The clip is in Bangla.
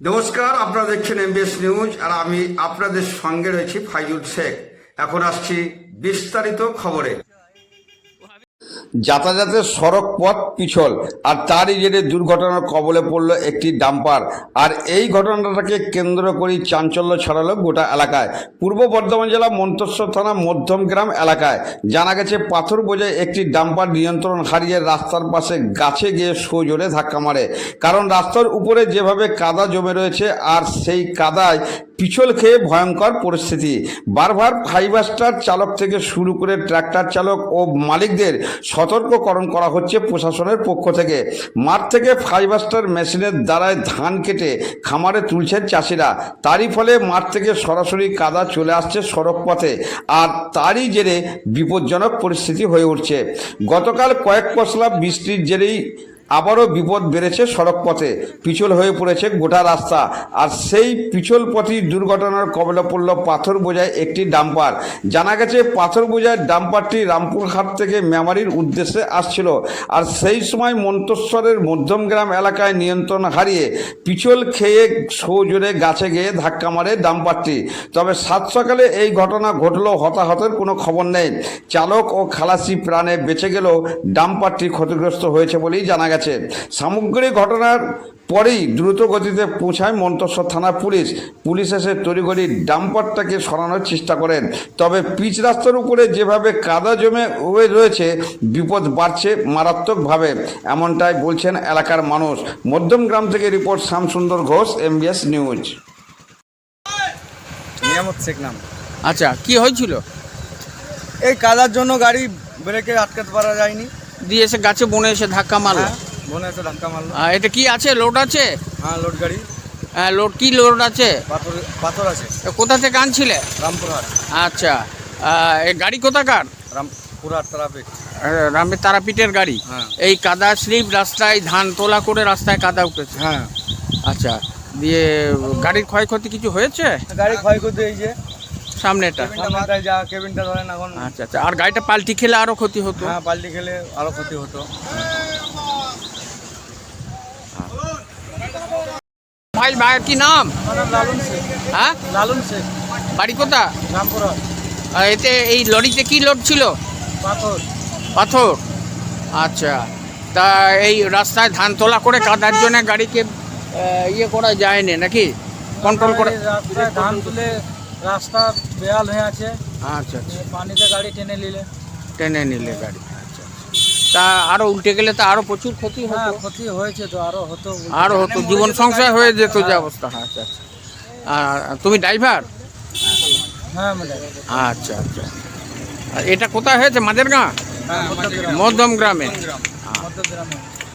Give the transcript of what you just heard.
নমস্কার, আপনারা দেখছেন এমবিএস নিউজ আর আমি আপনাদের সঙ্গে রয়েছি ফাইজুল শেখ। এখন আসছি বিস্তারিত খবরে। যাতায়াতের সড়ক পথ পিছল, আর তারই জেরে দুর্ঘটনার কবলে পড়ল একটি ডাম্পার। আর এই ঘটনাটাকে কেন্দ্র করেই চাঞ্চল্য ছড়ালো গোটা এলাকায়। পূর্ব বর্ধমান জেলা মন্তেশ্বর থানা মধ্যমগ্রাম এলাকায়। জানা গেছে, পাথর বোঝায় একটি ডাম্পার নিয়ন্ত্রণ হারিয়ে রাস্তার পাশে গাছে গিয়ে সোজোরে ধাক্কা মারে। কারণ রাস্তার উপরে যেভাবে কাদা জমে রয়েছে, আর সেই কাদায় পিছল খেয়ে ভয়ঙ্কর পরিস্থিতি। বারবার ফাইবার স্টার চালক থেকে শুরু করে ট্রাক্টর চালক ও মালিকদের সতর্ককরণ করা হচ্ছে প্রশাসনের পক্ষ থেকে। মাঠ থেকে ফাইবার স্টার মেশিনের দ্বারায় ধান কেটে খামারে তুলছেন চাষিরা। তারই ফলে মাঠ থেকে সরাসরি কাদা চলে আসছে সড়ক পথে আর তারই জেরে বিপজ্জনক পরিস্থিতি হয়ে উঠছে। গতকাল কয়েক পশলা বৃষ্টির জেরেই আবারও বিপদ বেড়েছে সড়ক পথে। পিছল হয়ে পড়েছে গোটা রাস্তা। আর সেই পিছল পথই দুর্ঘটনার কবলে পড়ল পাথর বোঝায় একটি ডাম্পার। জানা গেছে, পাথর বোঝায় ডাম্পারটি রামপুরহাট থেকে মেমারির উদ্দেশ্যে আসছিল। আর সেই সময় মন্তেশ্বরের মধ্যমগ্রাম এলাকায় নিয়ন্ত্রণ হারিয়ে পিছল খেয়ে সৌজোরে গাছে গিয়ে ধাক্কা মারে ডাম্পারটি। তবে সাত সকালে এই ঘটনা ঘটলেও হতাহতের কোনো খবর নেই। চালক ও খালাসি প্রাণে বেঁচে গেলেও ডাম্পারটি ক্ষতিগ্রস্ত হয়েছে বলেই জানা গেছে। সামগ্রিক ঘটনার পরেই দ্রুত গতিতে পৌঁছায় মন্তেশ্বর থানা পুলিশ। পুলিশ এসে তড়িঘড়ি ডাম্পারটাকে সরানোর চেষ্টা করেন। তবে পিচ রাস্তার উপরে যেভাবে কাদা জমে হয়ে রয়েছে বিপদ বাড়ছে মারাত্মকভাবে এমনটাই বলছেন এলাকার মানুষ। মধ্যমগ্রাম থেকে report Shyamsundar Ghosh MBS news. Niamat Sheikh নাম। আচ্ছা কি হয়েছিল? এই কাদার জন্য গাড়ি ব্রেকে আটকাতে পারা যায়নি। দিয়ে এসে গাছে বনে এসে ধাক্কা মারলো। বনে এসে ধাক্কা মারলো। এটা কি আছে? লোড আছে? হ্যাঁ লোড গাড়ি। হ্যাঁ, লোড কি লোড আছে? পাথর পাথর আছে। কোথা থেকে আনছিলে? রামপুরহাট। আচ্ছা। এই গাড়ি কোথাকার? রামপুরহাট আহ, রামের তারাপীঠের গাড়ি? হ্যাঁ। এই কাদা স্লিপ রাস্তায় ধান তোলা করে রাস্তায় কাদা উঠেছে? হ্যাঁ। আচ্ছা। দিয়ে গাড়ির ক্ষয়ক্ষতি কিছু হয়েছে? গাড়ি ক্ষয়ক্ষতি এই যে। সামনেটা যা কেবিনটা ধরেন এখন। আচ্ছা আচ্ছা। আর গাড়িটা পাল্টি খেলে আরও ক্ষতি হতো? হ্যাঁ পাল্টি খেলে আরও ক্ষতি হতো। ভাই ভাইয়ের কি নাম? লালুন শেখ। হ্যাঁ? লালুন শেখ। বাড়ি কোথা রামপুরহাট। আর এতে এই লরিতে কি লোড ছিল? পাথর। পাথর? আচ্ছা। তা এই রাস্তায় ধান তোলা করে কাদার জন্য গাড়িকে ইয়ে করা যায় যায়নি নাকি? কন্ট্রোল করে ধান তুলে রাস্তা বেয়াল হয়ে আছে। আচ্ছা আচ্ছা। পানিতে গাড়ি টেনে নিলে। টেনে নিলে গাড়ি। তা আরও উল্টে গেলে তো আরও প্রচুর ক্ষতি হ্যাঁ হতো ক্ষতি হয়েছে তো আরও হতো আরও হতো জীবন সংশয় হয়ে যেত যে অবস্থা। হ্যাঁ, আচ্ছা আচ্ছা। আর তুমি ড্রাইভার? হ্যাঁ আচ্ছা আচ্ছা। আর এটা কোথায় হয়েছে? মাদের গাঁ হ্যাঁ মধ্যম গ্রামে।